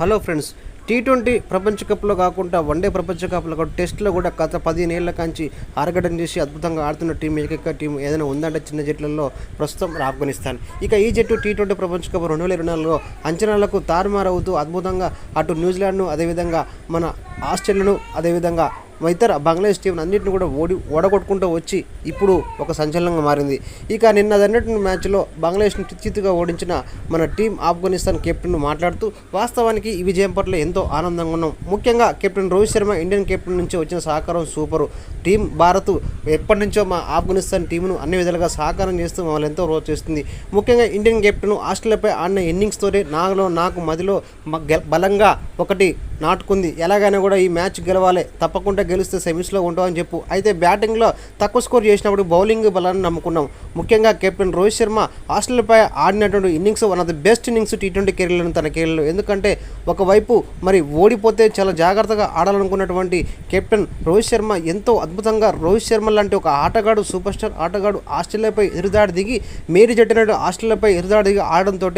Hello friends T twenty ప్రపంచ కప్లో కాకుండా వన్డే ప్రపంచ కప్లో కూడా టెస్ట్లో కూడా గత పదిహేనేళ్ళ కాంచి ఆరగడం చేసి అద్భుతంగా ఆడుతున్న టీం ఏకైక టీం ఏదైనా ఉందంటే చిన్న జట్లలో ప్రస్తుతం ఆఫ్ఘనిస్తాన్. ఇక ఈ జట్టు టీ ట్వంటీ ప్రపంచ కప్ రెండు వేల ఇరవై నాలుగులో అంచనాలకు తారుమారవుతూ అద్భుతంగా అటు న్యూజిలాండ్ను అదేవిధంగా మన ఆస్ట్రేలియాను అదేవిధంగా ఇతర బంగ్లాదేశ్ టీం అన్నింటిని కూడా ఓడి ఓడగొట్టుకుంటూ వచ్చి ఇప్పుడు ఒక సంచలనంగా మారింది. ఇక నిన్న జరిగినటువంటి మ్యాచ్లో బంగ్లాదేశ్ను చిత్తుగా ఓడించిన మన టీం ఆఫ్ఘనిస్తాన్ కెప్టెన్ మాట్లాడుతూ వాస్తవానికి ఈ విజయం పట్ల ఎంతో ఆనందంగా ఉన్నాం. ముఖ్యంగా captain Rohit Sharma Indian captain నుంచి వచ్చిన సహకారం సూపరు. టీం భారత్ ఎప్పటి నుంచో మా ఆఫ్ఘనిస్తాన్ టీంను అన్ని విధాలుగా సహకారం చేస్తూ మమ్మల్ని ఎంతో రోజు చేస్తుంది. ముఖ్యంగా ఇండియన్ కెప్టెన్ ఆస్ట్రేలియాపై ఆడిన ఇన్నింగ్స్తోనే నాలో నాకు మదిలో బలంగా ఒకటి నాటుకుంది. ఎలాగైనా కూడా ఈ మ్యాచ్ గెలవాలి తప్పకుండా గెలిస్తే సెమీస్లో ఉంటామని చెప్పు. అయితే బ్యాటింగ్లో తక్కువ స్కోర్ చేసినప్పుడు బౌలింగ్ బలాన్ని నమ్ముకున్నాం. ముఖ్యంగా కెప్టెన్ రోహిత్ శర్మ ఆస్ట్రేలియాపై ఆడినటువంటి innings one of the best innings T twenty కెరీర్లను తన కెరీర్లో. ఎందుకంటే ఒకవైపు మరి ఓడిపోతే చాలా జాగ్రత్తగా ఆడాలనుకున్నటువంటి కెప్టెన్ రోహిత్ శర్మ ఎంతో అద్భుతంగా రోహిత్ శర్మ లాంటి ఒక ఆటగాడు సూపర్ స్టార్ ఆటగాడు ఆస్ట్రేలియాపై ఎదురుదాడి దిగి మేరీ జట్టినట్టు ఆస్ట్రేలియాపై ఎదురుదాడి దిగి ఆడడంతో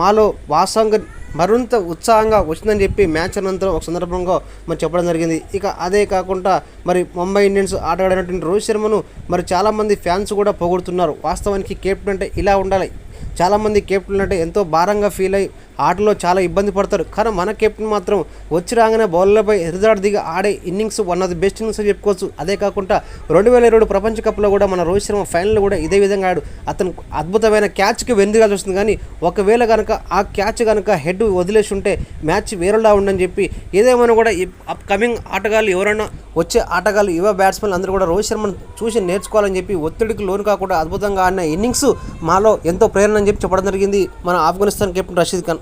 మాలో వాసంగ మరింత ఉత్సాహంగా వచ్చిందని చెప్పి మ్యాచ్ అనంతరం ఒక సందర్భంగా మరి చెప్పడం జరిగింది. ఇక అదే కాకుండా మరి ముంబై ఇండియన్స్ ఆటగాడినటువంటి రోహిత్ శర్మను మరి చాలామంది ఫ్యాన్స్ కూడా పొగుడుతున్నారు. వాస్తవానికి కెప్టెన్ అంటే ఇలా ఉండాలి. చాలామంది కెప్టెన్ అంటే ఎంతో భారంగా ఫీల్ అయ్యి ఆటలో చాలా ఇబ్బంది పడతారు. కానీ మన కెప్టెన్ మాత్రం వచ్చి రాగానే బౌలర్లపై ఎదురుదాడి దిగి ఆడే innings one of the best innings అని చెప్పుకోవచ్చు. అదే కాకుండా రెండు వేల ఇరవై ప్రపంచ కప్లో కూడా మన రోహిత్ శర్మ ఫైనల్ కూడా ఇదే విధంగా ఆడు. అతను అద్భుతమైన క్యాచ్కి వెందిగాల్సి వస్తుంది. కానీ ఒకవేళ కనుక ఆ క్యాచ్ కనుక హెడ్ వదిలేసి ఉంటే మ్యాచ్ వేరేలా ఉండని చెప్పి ఏదేమైనా కూడా ఈ అప్కమింగ్ ఆటగాళ్ళు ఎవరైనా వచ్చే ఆటగాళ్ళు యువ బ్యాట్స్మెన్ అందరూ కూడా రోహిత్ శర్మను చూసి నేర్చుకోవాలని చెప్పి ఒత్తిడికి లోను కాకుండా అద్భుతంగా ఆడిన ఇన్నింగ్స్ మాలో ఎంతో ప్రేరణ అని చెప్పి చెప్పడం జరిగింది. మన ఆఫ్ఘనిస్తాన్ కెప్టెన్ రషీద్ ఖాన్.